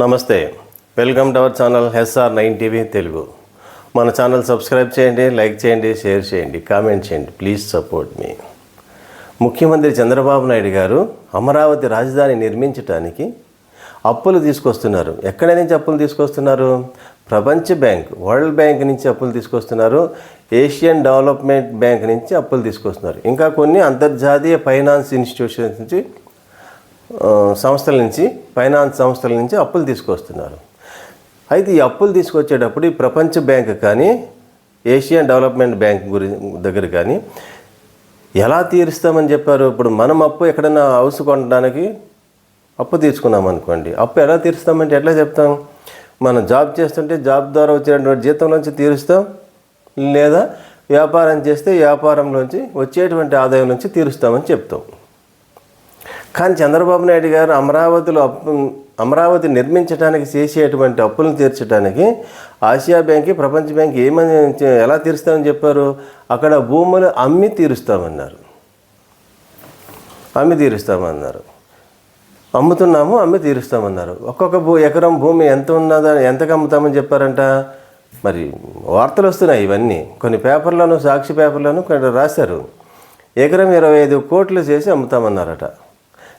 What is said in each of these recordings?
నమస్తే. Welcome to our channel SR nine TV Telugu. మన channel subscribe చేయండి like చేయండి షేర్ చేయండి కామెంట్ చేయండి ప్లీజ్ సపోర్ట్ మీ. ముఖ్యమంత్రి చంద్రబాబు నాయుడు గారు అమరావతి రాజధాని నిర్మించడానికి అప్పులు తీసుకొస్తున్నారు. ఎక్కడి నుంచి అప్పులు తీసుకొస్తున్నారు? ప్రపంచ బ్యాంక్ వరల్డ్ బ్యాంక్ నుంచి అప్పులు తీసుకొస్తున్నారు. ఏషియన్ డెవలప్మెంట్ బ్యాంక్ నుంచి అప్పులు తీసుకొస్తున్నారు. ఇంకా కొన్ని అంతర్జాతీయ ఫైనాన్స్ ఇన్స్టిట్యూషన్స్ నుంచి సంస్థల నుంచి ఫైనాన్స్ సంస్థల నుంచి అప్పులు తీసుకొస్తున్నారు. అయితే ఈ అప్పులు తీసుకొచ్చేటప్పుడు ఈ ప్రపంచ బ్యాంక్ కానీ ఏషియన్ డెవలప్మెంట్ బ్యాంక్ గురి దగ్గర కానీ ఎలా తీరుస్తామని చెప్పారు? ఇప్పుడు మనం అప్పు ఎక్కడైనా హౌస్ కొనడానికి అప్పు తీసుకున్నాం అనుకోండి. అప్పు ఎలా తీరుస్తామంటే ఎట్లా చెప్తాం? మనం జాబ్ చేస్తుంటే జాబ్ ద్వారా వచ్చేటువంటి జీతంలోంచి తీరుస్తాం లేదా వ్యాపారం చేస్తే వ్యాపారంలోంచి వచ్చేటువంటి ఆదాయం నుంచి తీరుస్తామని చెప్తాం. కానీ చంద్రబాబు నాయుడు గారు అమరావతిలో అప్పు అమరావతి నిర్మించడానికి చేసేటువంటి అప్పులను తీర్చడానికి ఆసియా బ్యాంక్ ప్రపంచ బ్యాంక్ ఏమని ఎలా తీరుస్తామని చెప్పారు? అక్కడ భూములు అమ్మి తీరుస్తామన్నారు. అమ్మి తీరుస్తామన్నారు. అమ్ముతున్నాము అమ్మి తీరుస్తామన్నారు. ఒక్కొక్క భూ ఎకరం భూమి ఎంత ఉన్నదా ఎంతకు అమ్ముతామని చెప్పారంట? మరి వార్తలు వస్తున్నాయి ఇవన్నీ. కొన్ని పేపర్లను సాక్షి పేపర్లను రాశారు. ఎకరం ఇరవై ఐదు కోట్లు చేసి అమ్ముతామన్నారట.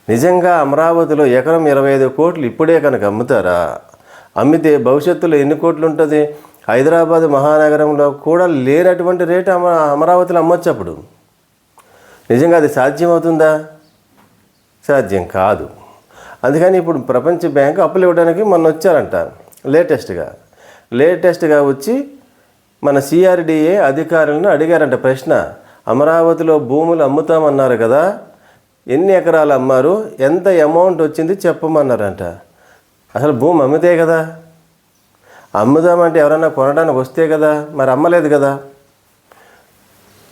నిజంగా అమరావతిలో ఎకరం ఇరవై ఐదు కోట్లు ఇప్పుడే కనుక అమ్ముతారా? అమ్మితే భవిష్యత్తులో ఎన్ని కోట్లు ఉంటుంది హైదరాబాద్ మహానగరంలో కూడా లేనటువంటి రేటు అమ అమరావతిలో అమ్మొచ్చు అప్పుడు. నిజంగా అది సాధ్యమవుతుందా? సాధ్యం కాదు. అందుకని ఇప్పుడు ప్రపంచ బ్యాంకు అప్పులు ఇవ్వడానికి మొన్న వచ్చారంట లేటెస్ట్గా. లేటెస్ట్గా వచ్చి మన సిఆర్డిఏ అధికారులను అడిగారంట ప్రశ్న అమరావతిలో భూములు అమ్ముతామన్నారు కదా? ఎన్ని ఎకరాలు అమ్మారు? ఎంత అమౌంట్ వచ్చింది చెప్పమన్నారంట. అసలు భూమి అమ్మితే కదా? అమ్ముదామంటే ఎవరైనా కొనడానికి వస్తే కదా? మరి అమ్మలేదు కదా?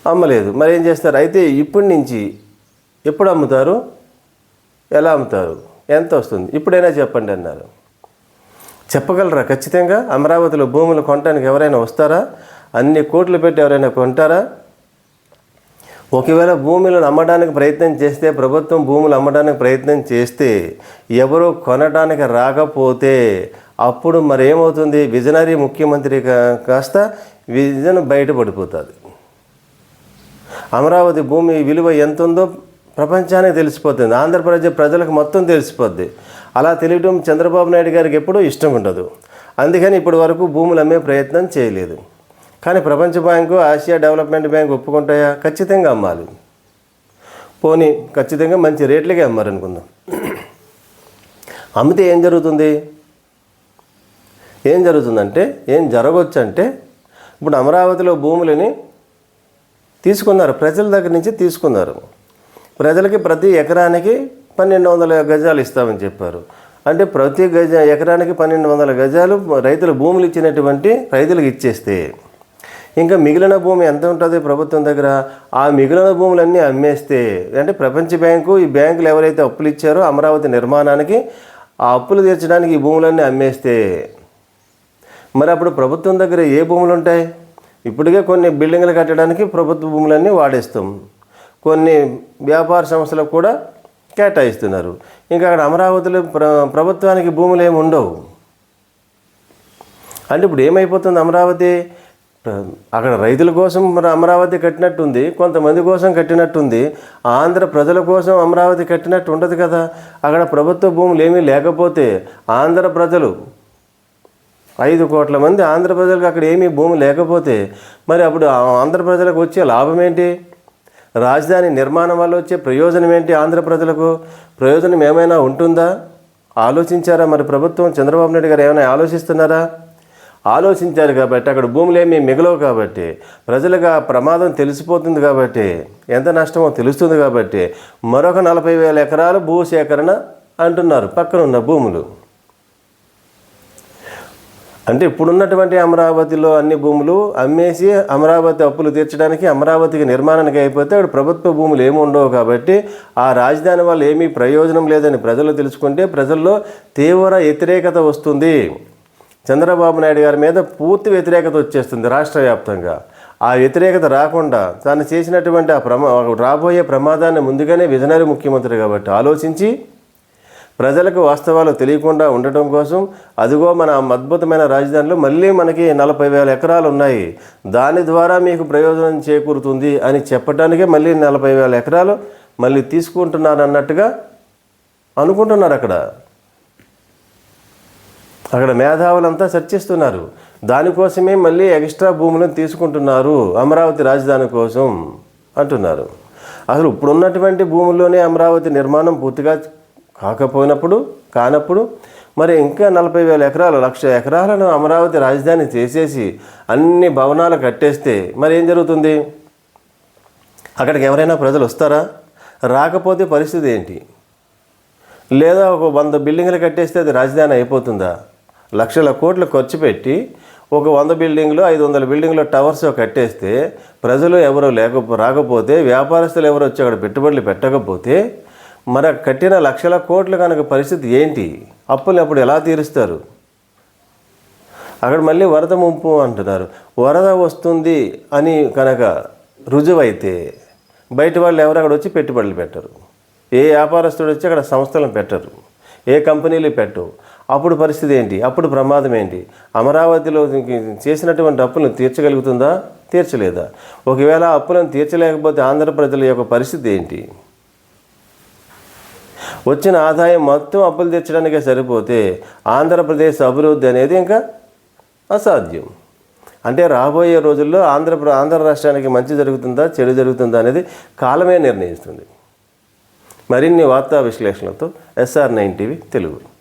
అమ్మలేదు. మరి ఏం చేస్తారు? అయితే ఇప్పటి నుంచి ఎప్పుడు అమ్ముతారు? ఎలా అమ్ముతారు? ఎంత వస్తుంది? ఇప్పుడైనా చెప్పండి అన్నారు. చెప్పగలరా ఖచ్చితంగా? అమరావతిలో భూములు కొనడానికి ఎవరైనా వస్తారా? అన్ని కోట్లు పెట్టి ఎవరైనా కొంటారా? ఒకవేళ భూములను అమ్మడానికి ప్రయత్నం చేస్తే ప్రభుత్వం భూములు అమ్మడానికి ప్రయత్నం చేస్తే ఎవరో కొనడానికి రాకపోతే అప్పుడు మరి ఏమవుతుంది విజనరీ ముఖ్యమంత్రి కా- కాస్త విజన్ బయటపడిపోతుంది. అమరావతి భూమి విలువ ఎంత ఉందో ప్రపంచానికి తెలిసిపోతుంది. ఆంధ్రప్రదేశ్ ప్రజలకు మొత్తం తెలిసిపోద్ది. అలా తెలియడం చంద్రబాబు నాయుడు గారికి ఎప్పుడూ ఇష్టం ఉండదు. అందుకని ఇప్పటి వరకు భూములు అమ్మే ప్రయత్నం చేయలేదు. కానీ ప్రపంచ బ్యాంకు ఆసియా డెవలప్మెంట్ బ్యాంక్ ఒప్పుకుంటాయా? ఖచ్చితంగా అమ్మాలి. పోనీ ఖచ్చితంగా మంచి రేట్లకే అమ్మారనుకుందాం. అమ్మితే ఏం జరుగుతుంది? ఏం జరుగుతుందంటే ఏం జరగవచ్చు అంటే ఇప్పుడు అమరావతిలో భూములని తీసుకున్నారు ప్రజల దగ్గర నుంచి తీసుకున్నారు. ప్రజలకి ప్రతి ఎకరానికి పన్నెండు వందల గజాలు ఇస్తామని చెప్పారు. అంటే ప్రతి గజ ఎకరానికి పన్నెండు వందల గజాలు రైతులు భూములు ఇచ్చినటువంటి రైతులకు ఇచ్చేస్తే ఇంకా మిగిలిన భూమి ఎంత ఉంటుంది ప్రభుత్వం దగ్గర? ఆ మిగిలిన భూములన్నీ అమ్మేస్తే అంటే ప్రపంచ బ్యాంకు ఈ బ్యాంకులు ఎవరైతే అప్పులు ఇచ్చారో అమరావతి నిర్మాణానికి ఆ అప్పులు తీర్చడానికి ఈ భూములన్నీ అమ్మేస్తే మరి అప్పుడు ప్రభుత్వం దగ్గర ఏ భూములు ఉంటాయి? ఇప్పటికే కొన్ని బిల్డింగ్లు కట్టడానికి ప్రభుత్వ భూములన్నీ వాడేస్తాం. కొన్ని వ్యాపార సంస్థలకు కూడా కేటాయిస్తున్నారు. ఇంకా అక్కడ అమరావతిలో ప్ర ప్రభుత్వానికి భూములు ఏమి ఉండవు. అంటే ఇప్పుడు ఏమైపోతుంది అమరావతి? అక్కడ రైతుల కోసం మరి అమరావతి కట్టినట్టుంది కొంతమంది కోసం కట్టినట్టుంది ఆంధ్ర ప్రజల కోసం అమరావతి కట్టినట్టు ఉండదు కదా. అక్కడ ప్రభుత్వ భూములు ఏమీ లేకపోతే ఆంధ్ర ప్రజలు ఐదు కోట్ల మంది ఆంధ్ర ప్రజలకు అక్కడ ఏమీ భూమి లేకపోతే మరి అప్పుడు ఆంధ్ర ప్రజలకు వచ్చే లాభం ఏంటి? రాజధాని నిర్మాణం వల్ల వచ్చే ప్రయోజనం ఏంటి ఆంధ్ర ప్రజలకు? ప్రయోజనం ఏమైనా ఉంటుందా? ఆలోచించారా మరి ప్రభుత్వం? చంద్రబాబు నాయుడు గారు ఏమైనా ఆలోచిస్తున్నారా? ఆలోచించారు కాబట్టి అక్కడ భూములు ఏమీ మిగలవు కాబట్టి ప్రజలకు ఆ ప్రమాదం తెలిసిపోతుంది కాబట్టి ఎంత నష్టమో తెలుస్తుంది కాబట్టి మరొక నలభై వేల ఎకరాలు భూసేకరణ అంటున్నారు పక్కన ఉన్న భూములు. అంటే ఇప్పుడున్నటువంటి అమరావతిలో అన్ని భూములు అమ్మేసి అమరావతి అప్పులు తీర్చడానికి అమరావతికి నిర్మాణానికి అయిపోతే అక్కడ ప్రభుత్వ భూములు ఏమి ఉండవు కాబట్టి ఆ రాజధాని వల్ల ఏమీ ప్రయోజనం లేదని ప్రజలు తెలుసుకుంటే ప్రజల్లో తీవ్ర వ్యతిరేకత వస్తుంది. చంద్రబాబు నాయుడు గారి మీద పూర్తి వ్యతిరేకత వచ్చేస్తుంది రాష్ట్ర వ్యాప్తంగా. ఆ వ్యతిరేకత రాకుండా తాను చేసినటువంటి ఆ ప్రమా రాబోయే ప్రమాదాన్ని ముందుగానే విజనరీ ముఖ్యమంత్రి కాబట్టి ఆలోచించి ప్రజలకు వాస్తవాలు తెలియకుండా ఉండటం కోసం అదిగో మన అద్భుతమైన రాజధానిలో మళ్ళీ మనకి నలభై వేల ఎకరాలు ఉన్నాయి. దాని ద్వారా మీకు ప్రయోజనం చేకూరుతుంది అని చెప్పడానికే మళ్ళీ నలభై వేల ఎకరాలు మళ్ళీ తీసుకుంటున్నారు అన్నట్టుగా అనుకుంటున్నారు అక్కడ. అక్కడ మేధావులంతా చర్చిస్తున్నారు దానికోసమే మళ్ళీ ఎక్స్ట్రా భూములను తీసుకుంటున్నారు. అమరావతి రాజధాని కోసం అంటున్నారు. అసలు ఇప్పుడున్నటువంటి భూముల్లోనే అమరావతి నిర్మాణం పూర్తిగా కాకపోయినప్పుడు కానప్పుడు మరి ఇంకా నలభై వేల ఎకరాలు లక్ష ఎకరాలను అమరావతి రాజధాని చేసేసి అన్ని భవనాలు కట్టేస్తే మరి ఏం జరుగుతుంది? అక్కడికి ఎవరైనా ప్రజలు వస్తారా? రాకపోతే పరిస్థితి ఏంటి? లేదా ఒక వంద బిల్డింగ్లు కట్టేస్తే అది రాజధాని అయిపోతుందా? లక్షల కోట్లు ఖర్చు పెట్టి ఒక వంద బిల్డింగ్లు ఐదు వందల బిల్డింగ్లు టవర్స్ కట్టేస్తే ప్రజలు ఎవరు లేక రాకపోతే వ్యాపారస్తులు ఎవరు వచ్చి అక్కడ పెట్టుబడులు పెట్టకపోతే మరి కట్టిన లక్షల కోట్లు కనుక పరిస్థితి ఏంటి? అప్పులు అప్పుడు ఎలా తీరుస్తారు? అక్కడ మళ్ళీ వరద ముంపు అంటున్నారు. వరద వస్తుంది అని కనుక రుజువైతే బయట వాళ్ళు ఎవరు అక్కడ వచ్చి పెట్టుబడులు పెట్టరు. ఏ వ్యాపారస్తుడు వచ్చి అక్కడ సంస్థలను పెట్టరు. ఏ కంపెనీలు పెట్టవు. అప్పుడు పరిస్థితి ఏంటి? అప్పుడు ప్రమాదం ఏంటి? అమరావతిలో చేసినటువంటి అప్పులను తీర్చగలుగుతుందా? తీర్చలేదా? ఒకవేళ అప్పులను తీర్చలేకపోతే ఆంధ్ర ప్రజల యొక్క పరిస్థితి ఏంటి? వచ్చిన ఆదాయం మొత్తం అప్పులు తీర్చడానికే సరిపోతే ఆంధ్రప్రదేశ్ అభివృద్ధి అనేది ఇంకా అసాధ్యం. అంటే రాబోయే రోజుల్లో ఆంధ్ర ఆంధ్ర రాష్ట్రానికి మంచి జరుగుతుందా చెడు జరుగుతుందా అనేది కాలమే నిర్ణయిస్తుంది. మరిన్ని వార్తా విశ్లేషణలతో ఎస్ఆర్ నైన్ టీవీ తెలుగు.